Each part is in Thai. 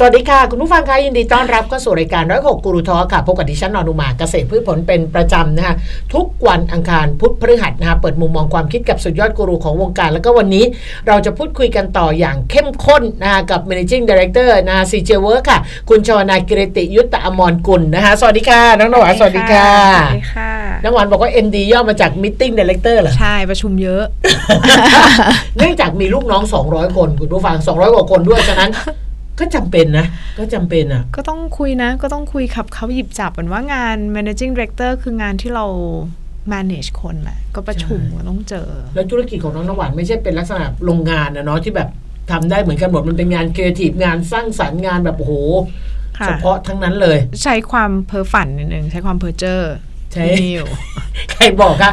สวัสดีค่ะ คุณผู้ฟังคะยินดีต้อนรับเข้าสู่รายการร้อยหกกูรูทอค่ะพบกับดิฉันนอนุมาเกษตรพืชผลเป็นประจำนะคะทุกวันอังคารพุธพฤหัสนะคะเปิดมุมมองความคิดกับสุดยอดกูรูของวงการ แล้วก็วันนี้เราจะพูดคุยกันต่ออย่างเข้มข้นนะคะกับ managing director นะคะซีเจเวิร์ค่ะ คุณชวนากิรติยุตตอมรกุลนะคะสวัสดีค่ะน้องนหวานสวัสดีค่ะสวัสดีค่ะน้องหวานบอกว่า MD ย่อมาจาก meeting director เหรอใช่ประชุมเยอะ เนื่องจากมีลูกน้อง 200 คนคุณผู้ฟัง 200กว่าคนด้วยฉะนั้น ก็จำเป็นนะ ก็จำเป็นอะ ก็ต้องคุยนะ ก็ต้องคุยขับเขาหยิบจับเหมือนว่างาน managing director คืองานที่เรา manage คนแหละก็ประชุมใช่ก็ต้องเจอ แล้วธุรกิจของน้องน้ำหวานไม่ใช่เป็นลักษณะโรงงานนะเนาะที่แบบทำได้เหมือนกันหมดมันเป็นงานครีเอทีฟงานสร้างสรรค์งานแบบโอ้โหค่ะเฉพาะทั้งนั้นเลย ใช้ความเพ้อฝันนิดนึงใช้ความเพ้อเจอ ใช่มีอยู่ ใครบอกคะ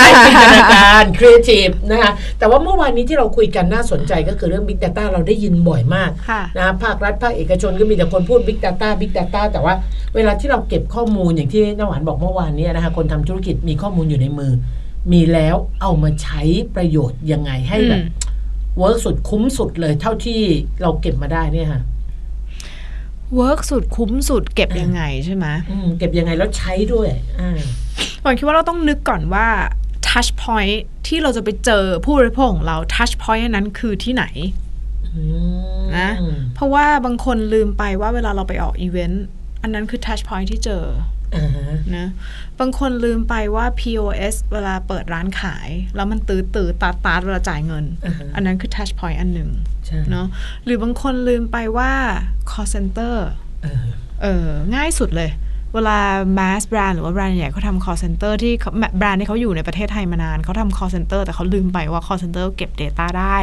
ใช้จินตนาการครีเอทีฟนะคะแต่ว่าเมื่อวานนี้ที่เราคุยกันน่าสนใจก็คือเรื่อง Big Data เราได้ยินบ่อยมากค่ะ นะภาครัฐภาคเอกชนก็มีแต่คนพูด Big Data Big Data แต่ว่าเวลาที่เราเก็บข้อมูลอย่างที่น้ำหวานบอกเมื่อวานเนี้นะคะคนทำธุรกิจมีข้อมูลอยู่ในมือ มีแล้วเอามาใช้ประโยชน์ยังไงให้แบบอืม เวิร์กสุดคุ้มสุดเลยเท่าที่เราเก็บมาได้เนี่ยค่ะ work สุดคุ้มสุดเก็บยังไงใช่ไหมอืมเก็บยังไงแล้วใช้ด้วยอ่าหวังคิดว่าเราต้องนึกก่อนว่า touch point ที่เราจะไปเจอผู้บริโภคของเรา touch point อันนั้นคือที่ไหนอืมนะเพราะว่าบางคนลืมไปว่าเวลาเราไปออกอีเวนต์อันนั้นคือ touch point ที่เจออ่าฮะ นะบางคนลืมไปว่า POS เวลาเปิดร้านขาย แล้วมันตื้อตื้อตาตาเวลาจ่ายเงินอ่าฮะอันนั้นคือ touch point อันหนึ่งใช่เนาะหรือบางคนลืมไปว่า call center เออเออง่ายสุดเลย เวลา mass brand หรือว่าแบรนด์ใหญ่เขาทำ call center ที่เขาแบรนด์ที่เขาอยู่ในประเทศไทยมานานเขาทำ call center แต่เขาลืมไปว่า call center เก็บ data ได้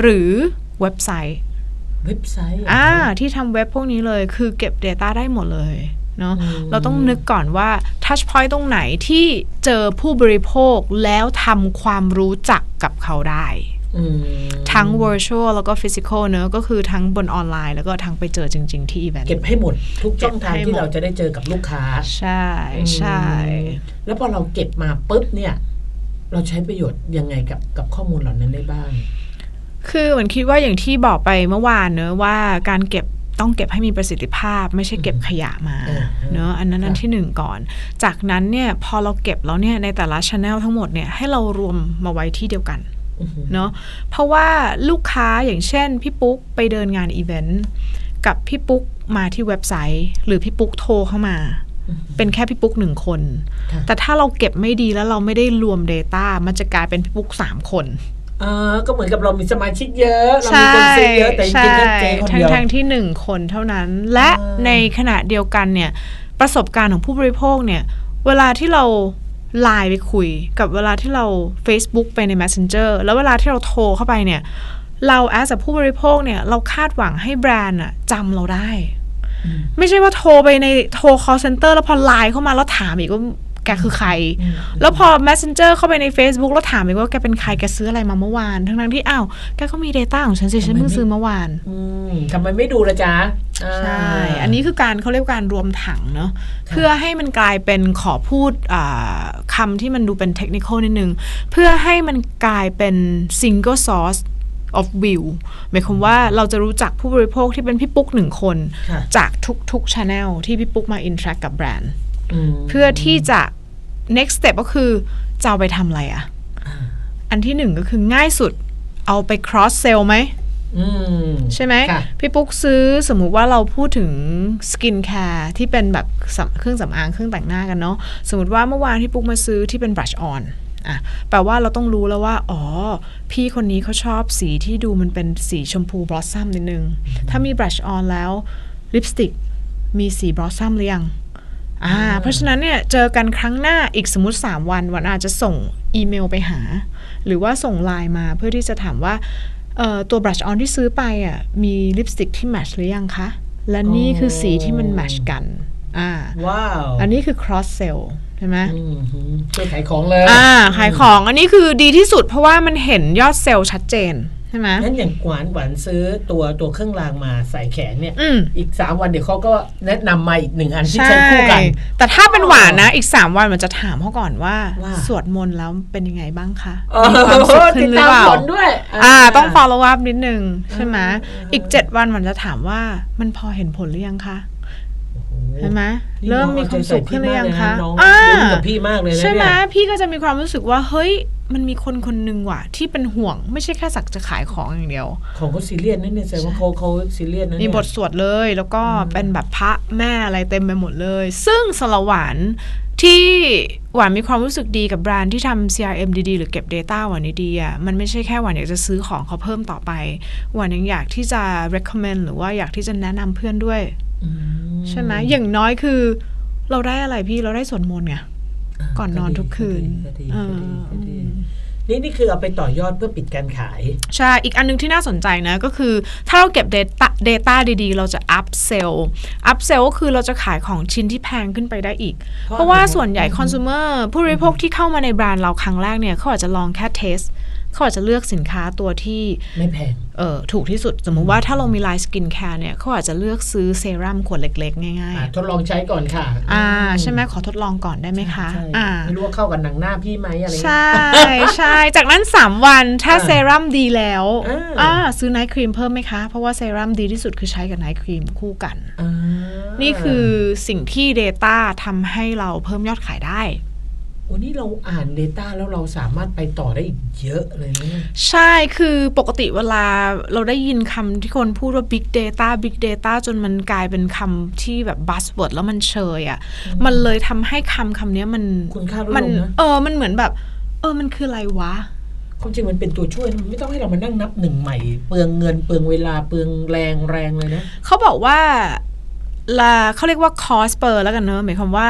หรือเว็บไซต์เว็บไซต์เหรอ่าที่ทำเว็บพวกนี้เลยคือเก็บ Data ได้หมดเลย เนาะอืมเราต้องนึกก่อนว่า Touch Point ตรงไหนที่เจอผู้บริโภคแล้วทำความรู้จักกับเขาได้อืมทั้ง virtual แล้วก็ physical เนอะก็คือทั้งบนออนไลน์แล้วก็ทั้งไปเจอจริง ๆ ที่อีเวนต์เก็บให้หมด ทุกช่องทางเก็บให้ที่หมดเราจะได้เจอกับลูกค้า ใช่ใช่แล้วพอเราเก็บมาปุ๊บเนี่ย เราใช้ประโยชน์ยังไงกับกับข้อมูลเหล่านั้นได้บ้าง คือเหมือนคิดว่าอย่างที่บอกไปเมื่อวานเนอะว่าการเก็บ ต้องเก็บให้มีประสิทธิภาพ ไม่ใช่เก็บขยะมาเออเนอะอันนั้นอันค่ะที่หนึ่งก่อน จากนั้นเนี่ยพอเราเก็บแล้วเนี่ยในแต่ละช anel ทั้งหมดเนี่ยให้เรารวมมาไว้ที่เดียวกันอือหือเนาะเพราะว่าลูกค้าอย่างเช่น พี่ปุ๊กไปเดินงานอีเวนต์กับพี่ปุ๊กมาที่เว็บไซต์ หรือพี่ปุ๊กโทรเข้ามา เป็นแค่พี่ปุ๊กหนึ่งคนค่ะแต่ถ้าเราเก็บไม่ดีแล้วเราไม่ได้รวม Data มันจะกลายเป็นพี่ปุ๊กสามคนเออ ก็เหมือนกับเรามีสมาชิกเยอะ เรามีคนซื้อเยอะ แต่จริงๆก็เจ๊คนทั้งเดียวทั้งที่หนึ่งคนเท่านั้น และอ่าในขณะเดียวกันเนี่ย ประสบการณ์ของผู้บริโภคเนี่ย เวลาที่เราไลน์ไปคุย กับเวลาที่เรา Facebook ไปใน Messenger แล้วเวลาที่เราโทรเข้าไปเนี่ย เราแอสผู้บริโภคเนี่ย เราคาดหวังให้แบรนด์อะจำเราได้ ไม่ใช่ว่าโทรไปในโทร call center แล้วพอไลน์เข้ามาแล้วถามอีกว่า แกคือใคร แล้วพอ messenger เข้าไปใน Facebook แล้วถามอีกว่าแกเป็นใครแกซื้ออะไรมาเมื่อวาน ทั้งๆที่อ้าวแกก็มี Data ของฉันสิฉันเพิ่งซื้อเมื่อวานอืมทำไมไม่ดูละจ๊ะอ่าใช่ อันนี้คือการเขาเรียกว่าการรวมถังเนาะเพื่อให้มันกลายเป็นขอพูดอ่าคำที่มันดูเป็นเทคนิคนิดนึง เพื่อให้มันกลายเป็น single source of view หมายความว่าเราจะรู้จักผู้บริโภคที่เป็นพี่ปุ๊กหนึ่งคนค่ะจากทุกๆ channel ที่พี่ปุ๊กมา interact กับแบรนด์ม เพื่อที่จะ next step ก็คือจะเอาไปทำอะไรอะอันที่หนึ่งก็คือง่ายสุดเอาไป cross sell ไหมอืมใช่ไหมค่ะพี่ปุ๊กซื้อสมมุติว่าเราพูดถึงสกินแคร์ที่เป็นแบบสำเครื่องสำอางเครื่องแต่งหน้ากันเนาะสมมติว่าเมื่อวานพี่ปุ๊กมาซื้อที่เป็น brush on อะแปลว่าเราต้องรู้แล้วว่า อ๋อ พี่คนนี้เขาชอบสีที่ดูมันเป็นสีชมพูบลอสซัมนิดนึง ถ้ามี brush on แล้วลิปสติกมีสีบลอสซัมหรือยัง อ่าเพราะฉะนั้นเนี่ยเจอกันครั้งหน้าอีกสมมติ 3 วันวันอาจจะส่งอีเมลไปหา หรือว่าส่งไลน์มาเพื่อที่จะถามว่าเอ่อตัว brush on ที่ซื้อไปอะมีลิปสติกที่แมทช์หรือยังคะ และนี่คือสีที่มันแมทช์กันอ่าว้าว อันนี้คือ cross sell ใช่ไหมอืมหือช่วยขายของเลย อ่า ขายของ อันนี้คือดีที่สุดเพราะว่ามันเห็นยอดเซลล์ชัดเจน ช่ไหมงั้นอย่างหวานหวานซื้อตัวตัวเครื่องรางมาใส่แขนเนี่ยอืมอีกสามวันเดี๋ยวเขาก็แนะนำมาอีกหนึ่งอันที่ใช่ใช้คู่กัน แต่ถ้าเป็นหวานนะ อีก3วันมันจะถามเขาก่อนว่าว่า สวดมนต์แล้วเป็นยังไงบ้างคะเออมีความสุขขึ้นหรือเปล่าติดตามผลด้วย อ่า ต้อง follow up นิดนึงใช่ไหมอืมอีก7วันมันจะถามว่ามันพอเห็นผลหรือยังคะ ใช่ไหมนี่เริ่มน้องมีความสุขขึ้นหรือยังคะน้องอ่าลุ้นกับพี่มากเลยนะใช่ไหมเนี่ยพี่ก็จะมีความรู้สึกว่าเฮ้ยมันมีคนคนหนึ่งว่ะ ที่เป็นห่วงไม่ใช่แค่สักจะขายของอย่างเดียว ของเขาซีเรียสนั่นเนี่ยแสดงว่าเขาเขาซีเรียสนะมีเนี่ยบทสวดเลยแล้วก็เป็นแบบพระแม่อะไรเต็มไปหมดเลย ซึ่งสำหรับหวานที่หวานมีความรู้สึกดีกับแบรนด์ที่ทำ CRM ดีๆ หรือเก็บ Data หวานดีๆอะมันไม่ใช่แค่หวานอยากจะซื้อของเขาเพิ่มต่อไป หวานยังอยากที่จะ recommend หรือว่าอยากที่จะแนะนำเพื่อนด้วยอืม ใช่ไหมอย่างน้อยคือ เราได้อะไรพี่เราได้สวดมนต์ไงาก่อนนอนทุกคืนก็ดีเอก็อดีก็ดีนี่นี่คือเอาไปต่อยอดเพื่อปิดการขาย ใช่ อีกอันนึงที่น่าสนใจนะ ก็คือถ้าเราเก็บ Data, Data ดีๆ เราจะ up sell up sell ก็คือเราจะขายของชิ้นที่แพงขึ้นไปได้อีก เพราะเพราะว่าอะไรส่วนใหญ่ consumer ผู้บริโภคที่เข้ามาในแบรนด์เราครั้งแรกเนี่ย เขาอาจจะลองแค่ test เขาอาจจะเลือกสินค้าตัวที่ไม่แพงเออถูกที่สุด สมมุติว่าถ้าเรามีไลน์สกินแคร์เนี่ยเขาอาจจะเลือกซื้อเซรั่มขวดเล็ก ๆ ง่ายอะทดลองใช้ก่อนค่ะๆอ่า ใช่ไหมขอทดลองก่อนได้ไหมคะใช่อ่าไม่รู้ว่าเข้ากับหนังหน้าพี่ไหมอะไรเงี้ยใช่ใช่จากนั้น 3 วันถ้าอ่าเซรั่มดีแล้วอ่าอ่าซื้อไนท์ครีมเพิ่มไหมคะ เพราะว่าเซรั่มดีที่สุดคือใช้กับไนท์ครีมคู่กันอ่านี่คือสิ่งที่ Data ทำให้เราเพิ่มยอดขายได้ โอ้นี่เราอ่าน Data แล้วเราสามารถไปต่อได้อีกเยอะเลยนะเนี่ยใช่คือปกติเวลาเราได้ยินคำที่คนพูดว่า Big Data Big Data จนมันกลายเป็นคำที่แบบ buzzword แล้วมันเชยอะ่ะ มันเลยทำให้คำคำนี้มันคุณค่าลดมัลงนะ เออ มันเหมือนแบบ เออ มันคืออะไรวะ ความจริงมันเป็นตัวช่วยนะมันไม่ต้องให้เรามานั่งนับหนึ่งใหม่ เปลืองเงินเปลืองเวลาเปลืองแรงแรงเลยนะ เขาบอกว่า ละเขาเรียกว่า cost per แล้วกันเนอะหมายความว่า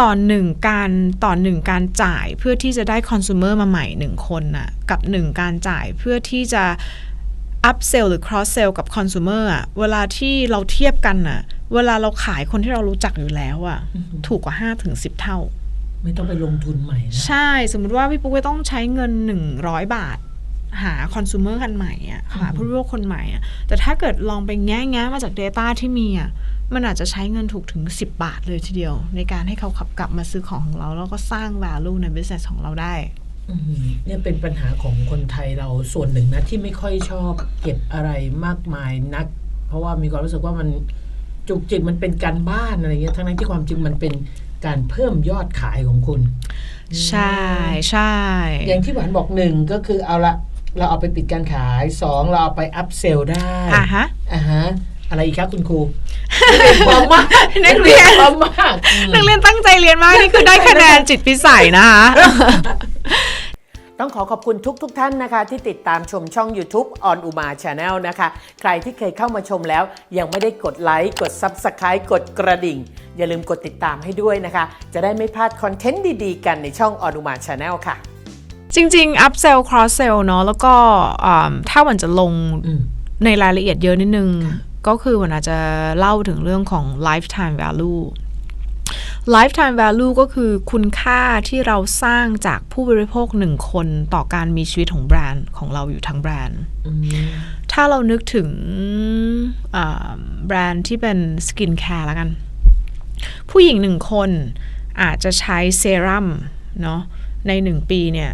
ต่อหนึ่งการต่อหนึ่งการจ่ายเพื่อที่จะได้ consumer มาใหม่หนึ่งคนน่ะกับหนึ่งการจ่ายเพื่อที่จะ up sell หรือ cross sell กับ consumer อะเวลาที่เราเทียบกันน่ะ เวลาเราขายคนที่เรารู้จักอยู่แล้วอะอือหือถูกกว่า5ถึง10เท่า ไม่ต้องไปลงทุนใหม่นะใช่ สมมุติว่าพี่ปุ๊กไม่ต้องใช้เงิน100บาท หาคอน sumer คนใหม่อะหาผู้บริโภคคนใหม่อะแต่ถ้าเกิดลองไปแง่แง่มาจาก Data ที่มีอะมันอาจจะใช้เงินถูกถึง 10 บาทเลยทีเดียว ในการให้เขาขับกลับมาซื้อของของเรา แล้วก็สร้าง value ใน business ของเราได้อื้อหือเนี่ยเป็นปัญหาของคนไทยเราส่วนหนึ่งนะ ที่ไม่ค่อยชอบเก็บอะไรมากมายนัก เพราะว่ามีความรู้สึกว่ามันจุกจิกมันเป็นการบ้านอะไรเงี้ยทั้งนั้นที่ความจริงมันเป็นการเพิ่มยอดขายของคุณ ใช่ใช่ อย่างที่หวานบอกหนึ่งก็คือเอาละ เราเอาไปปิดการขายสองเราเอาไปอัพเซลได้อะฮะอ่าฮะอะไรอีกครับคุณครูพร้อมมากนักเรียนพร้อมมากอืมนักเรียนตั้งใจเรียนมากนี่คือได้คะแนนจิตพิสัยนะคะต้องขอขอบคุณทุกทท่านนะคะ ที่ติดตามชมช่อง YouTube on Uma Channel นะคะ ใครที่เคยเข้ามาชมแล้ว ยังไม่ได้กดไลค์ กด Subscribe กดกระดิ่ง อย่าลืมกดติดตามให้ด้วยนะคะ จะได้ไม่พลาดคอนเทนต์ดีๆ กันในช่อง on Uma Channel ค่ะ จริงๆ up sell cross sell เนาะแล้วก็อ่าถ้าวันจะลงอืมในรายละเอียดเยอะนิดนึง ก็คือมันอาจจะเล่าถึงเรื่องของ lifetime value lifetime value ก็คือคุณค่าที่เราสร้างจากผู้บริโภคหนึ่งคนต่อการมีชีวิตของแบรนด์ของเราอยู่ทั้งแบรนด์อืมถ้าเรานึกถึงอ่าแบรนด์ที่เป็นสกินแคร์แล้วกัน ผู้หญิงหนึ่งคนอาจจะใช้เซรั่มเนาะในหนึ่งปีเนี่ย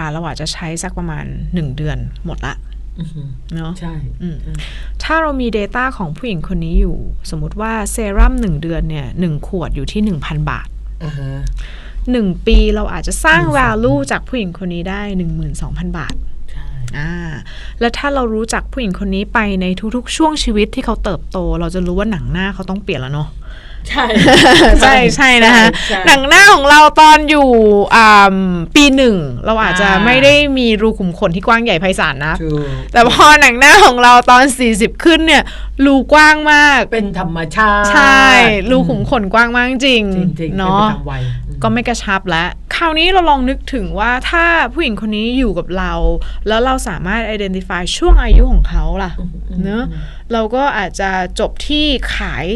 อ่าเราอาจจะใช้สักประมาณหนึ่งเดือนหมดละอือหือเนาะใช่อืมถ้าเรามี Data ของผู้หญิงคนนี้อยู่ สมมุติว่าเซรั่มหนึ่งเดือนเนี่ยหนึ่งขวดอยู่ที่1,000บาทอ่าฮะ1ปีเราอาจจะสร้าง12,000 value จากผู้หญิงคนนี้ได้12,000บาทใช่อ่าแล้วถ้าเรารู้จักผู้หญิงคนนี้ไปในทุกๆ ช่วงชีวิตที่เขาเติบโต เราจะรู้ว่าหนังหน้าเขาต้องเปลี่ยนแล้วเนาะ ใช่ใช่ใช่นะคะใช่หนังหน้าของเราตอนอยู่อ่าปีหนึ่ง เราอาจจะอ่าไม่ได้มีรูขุมขนที่กว้างใหญ่ไพศาลนะถูกแต่พอหนังหน้าของเราตอน 40 ขึ้นเนี่ย รูกว้างมาก เป็นธรรมชาติ ใช่ รูขุมขนกว้างมากจริงจริงๆเป็นไปเนาะตามวัยอืมก็ไม่กระชับแล้ว คราวนี้เราลองนึกถึงว่าถ้าผู้หญิงคนนี้อยู่กับเรา แล้วเราสามารถ identify ช่วงอายุของเขาล่ะเนอะเราก็อาจจะจบที่ขาย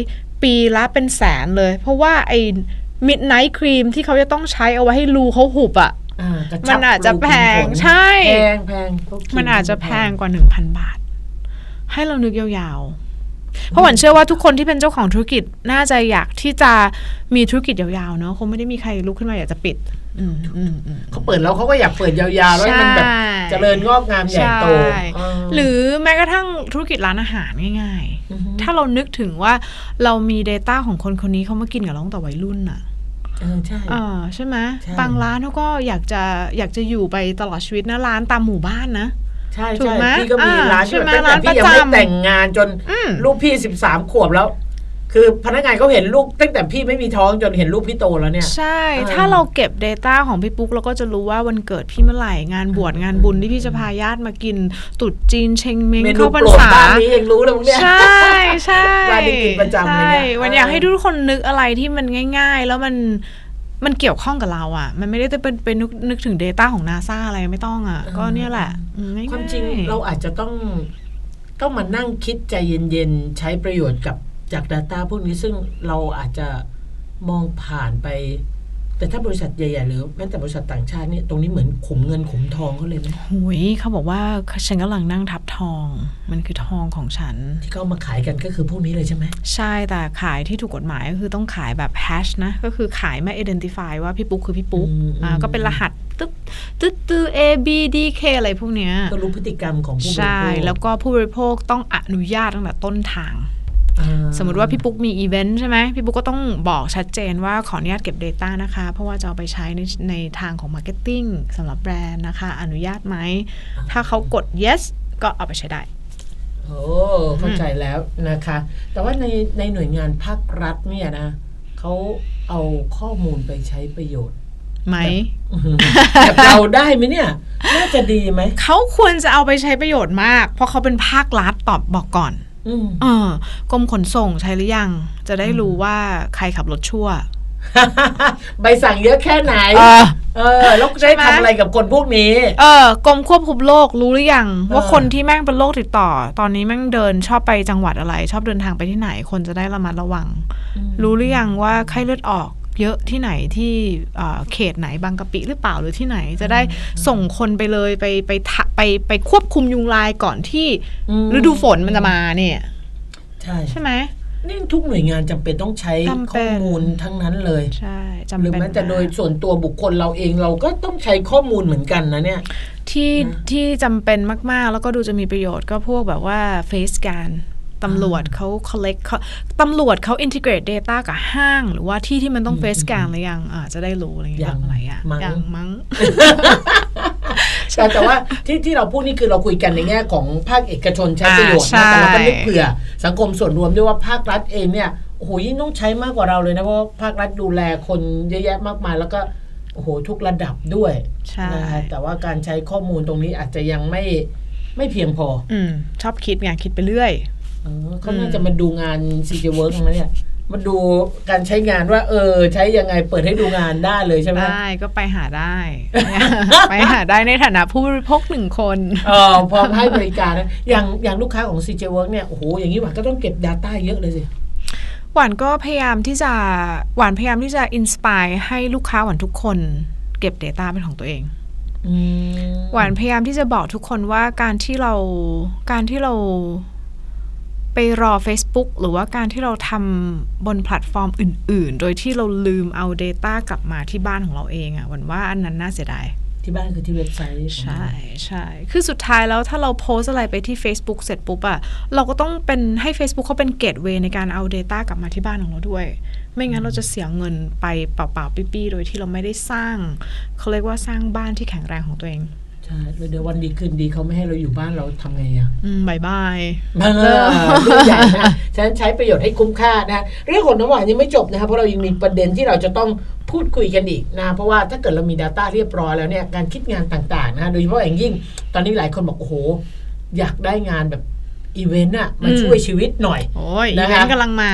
ปีละเป็นแสนเลย เพราะว่าไอ้ midnight cream ที่เขาจะต้องใช้เอาไว้ให้รูเขาหุบอะอ่ากระชับมันอาจจะแพงรูขุมขนใช่ แพงแพงพวกครีมันอาจจะแพงกว่า1,000บาท ให้เรานึกยาวๆ เพราะหวันเชื่อว่าทุกคนที่เป็นเจ้าของธุรกิจน่าจะอยากที่จะมีธุรกิจยาวๆเนอะคงไม่ได้มีใครลุกขึ้นมาอยากจะปิดอืมอืมอืมเขาเปิดแล้วเขาก็อยากเปิดยาวๆ แล้วให้มันแบบใช่เจริญงอกงามใหญ่โตใช่เออหรือแม้กระทั่งธุรกิจร้านอาหารง่ายอือฮึๆถ้าเรานึกถึงว่าเรามี Data ของคนคนนี้เขามากินกับเราตั้งแต่วัยรุ่นน่ะเออใช่อ่าใช่ไหมใช่บางร้านเขาก็อยากจะอยากจะอยู่ไปตลอดชีวิตนะร้านตามหมู่บ้านนะ ใช่ถูกใช่ไหมพี่ก็มีอ่าร้านใช่ที่ไหมแบบตั้งแต่พี่ยังร้านประไม่จำแต่งงานจนอืมลูกพี่สิบสามขวบแล้ว คือพนักงานเขาเห็นลูกตั้งแต่พี่ไม่มีท้องจนเห็นลูกพี่โตแล้วเนี่ย ใช่เออถ้าเราเก็บ Data ของพี่ปุ๊กเราก็จะรู้ว่าวันเกิดพี่เมื่อไหร่งานบวชงานบุญที่พี่จะพาญาติมากินตรุดจีนเชงเม้งเมนูเข้าพรโปรรดษาบ้านนี้ยังรู้เลยพวกเนี่ยใช่ใช่บ้านนี้กินประจำเลยใช่เนี่ยวันเอออยากให้ทุกคนนึกอะไรที่มันง่าย ๆ แล้วมัน มันเกี่ยวข้องกับเราอะ มันไม่ได้เป็นเป็นนึกนึกถึง Data ของนาซาอะไรไม่ต้องอะ ก็เนี่ยแหละอืง่ยๆความจริงเราอาจจะต้องต้องมานั่งคิดใจเย็นๆ ใช้ประโยชน์กับจาก Data พวกนี้ซึ่งเราอาจจะมองผ่านไป แต่ถ้าบริษัทใหญ่ๆหรือแม้แต่บริษัทต่างชาติเนี่ยตรงนี้เหมือนขุมเงินขุมทองเขาเลยนะหุยเขาบอกว่าฉันกำลังนั่งทับทอง มันคือทองของฉัน ที่เขาเอามาขายกันก็คือพวกนี้เลยใช่ไหมใช่แต่ขายที่ถูกกฎหมายก็คือต้องขายแบบแฮชนะ ก็คือขายไม่ identify ว่าพี่ปุ๊กคือพี่ปุ๊กอืมอ่าอืมก็เป็นรหัสตึ๊ดตึ๊ดตึ๊ด A B D K อะไรพวกเนี้ยก็รู้พฤติกรรมของผู้บริใช่โภคแล้วก็ผู้บริโภคต้องอนุญาตตั้งแต่ต้นทางอ่า สมมติว่าพี่ปุ๊กมีอีเวนต์ใช่ไหมพี่ปุ๊กก็ต้องบอกชัดเจนว่าขออนุญาตเก็บ Data นะคะ เพราะว่าจะเอาไปใช้ในในทางของ Marketing สำหรับแบรนด์นะคะ อนุญาตไหม ถ้าเขากด yes ก็เอาไปใช้ได้โอ้เข้าใจแล้วนะคะ แต่ว่าในในหน่วยงานภาครัฐเนี่ยนะเขาเอาข้อมูลไปใช้ประโยชน์ไหมแบบเราได้ไหมเนี่ย น่าจะดีไหม เขาควรจะเอาไปใช้ประโยชน์มาก เพราะเขาเป็นภาครัฐตอบบอกก่อนอืม เออกรมขนส่งใช้หรือยัง จะได้รู้ว่าใครขับรถชั่ว ใบสั่งเยอะแค่ไหน เออเออแล้วจะได้ใช่ไหมทำอะไรกับคนพวกนี้ เออกรมควบคุมโรครู้หรือยังเออว่าคนที่แม่งเป็นโรคติดต่อ ตอนนี้แม่งเดินชอบไปจังหวัดอะไร ชอบเดินทางไปที่ไหน คนจะได้ระมัดระวัง รู้หรือยังว่าไข้เลือดออก เยอะที่ไหนที่เอ่อเขตไหนบางกะปิหรือเปล่าหรือที่ไหน จะได้ส่งคนไปเลยไปไปทะไปไปควบคุมยุงลายก่อนที่อืมฤดูฝนมันจะมาเนี่ยใช่ใช่ไหมนี่ทุกหน่วยงานจำเป็นต้องใช้จำเป็ข้อนมูลทั้งนั้นเลยใช่จำหรือเป็นแม้แต่มากโดยส่วนตัวบุคคลเราเองเราก็ต้องใช้ข้อมูลเหมือนกันนะเนี่ย ที่นะที่จำเป็นมากๆ แล้วก็ดูจะมีประโยชน์ก็พวกแบบว่า face scan ตำรวจเขา collect เขาตำรวจเขา integrate data กับห้าง หรือว่าที่ที่มันต้อง face scan หรือยังอ่าจะได้รู้อะไรอย่างเงี้ยัยงอะไรอะมั้งยังมั้งแต่แต่ว่าที่ที่เราพูดนี่คือเราคุยกันในแง่ของภาคเอกชนใช้ประโยชน์อ่านะแต่เราก็ใช่นึกเผื่อสังคมส่วนรวมด้วยว่าภาครัฐเองเนี่ยโอ้โหยิ่งต้องใช้มากกว่าเราเลยนะเพราะว่าภาครัฐดูแลคนเยอะแยะมากมายแล้วก็โอ้โหทุกระดับด้วยใช่นะฮะแต่ว่าการใช้ข้อมูลตรงนี้อาจจะยังไม่ไม่เพียงพอ อืมชอบคิดไงคิดไปเรื่อย เออเขาน่าจะมาดูงานซีเจเวิร์กนะเนี่ยมาดูการใช้งานว่า เออ ใช้ยังไงเปิดให้ดูงานได้เลยใช่ไหมได้ก็ไปหาได้ ไปหาได้ในฐานะผู้บริโภคหนึ่งคนเออพร้อมให้บริการนะอย่างอย่างลูกค้าของ CJ Work เนี่ยโอ้โหอย่างนี้หว่าก็ต้องเก็บ Data เยอะเลยสิหวานก็พยายามที่จะหวานพยายามที่จะอินสปายให้ลูกค้าหวานทุกคน เก็บ Data เป็นของตัวเองอืมหวานพยายามที่จะบอกทุกคนว่าการที่เราการที่เรา ไปรอ Facebook หรือว่าการที่เราทำบนแพลตฟอร์มอื่น ๆ โดยที่เราลืมเอา Data กลับมาที่บ้านของเราเองอะหวันว่าอันนั้นน่าเสียดายที่บ้านคือที่เว็บไซต์ใช่ใช่คือสุดท้ายแล้วถ้าเราโพสอะไรไปที่ Facebook เสร็จปุ๊บอะเราก็ต้องเป็นให้ Facebook เขาเป็นเกตเวย์ในการเอา Data กลับมาที่บ้านของเราด้วย ไม่งั้นเราจะเสียเงินไปเปล่าๆปี้ๆโดยที่เราไม่ได้สร้างเขาเรียกว่าสร้างบ้านที่แข็งแรงของตัวเอง ใช่แล้วเดี๋ยววันดีคืนดีเขาไม่ให้เราอยู่บ้านเราทำไงอะอืมบายบายมาเรื่องใหญ่นะฉะนั้นใช้ประโยชน์ให้คุ้มค่านะเรื่องของน้ำหวานยังไม่จบนะครับเพราะเรายังมีประเด็นที่เราจะต้องพูดคุยกันอีกนะเพราะว่าถ้าเกิดเรามี Data เรียบร้อยแล้วเนี่ยการคิดงานต่างๆนะโดยเฉพาะอย่างยิ่ง ตอนนี้หลายคนบอกโอ้โห อยากได้งานแบบอีเวนต์อะมาอืมช่วยชีวิตหน่อยโอ้ยอีนะเวคะนต์กำลังมา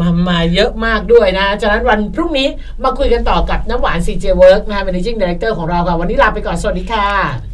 มามาเยอะมากด้วยนะ ฉะนั้นวันพรุ่งนี้มาคุยกันต่อกับน้ำหวาน CJ Work นะ Managing Director ของเราค่ะ วันนี้ลาไปก่อน สวัสดีค่ะ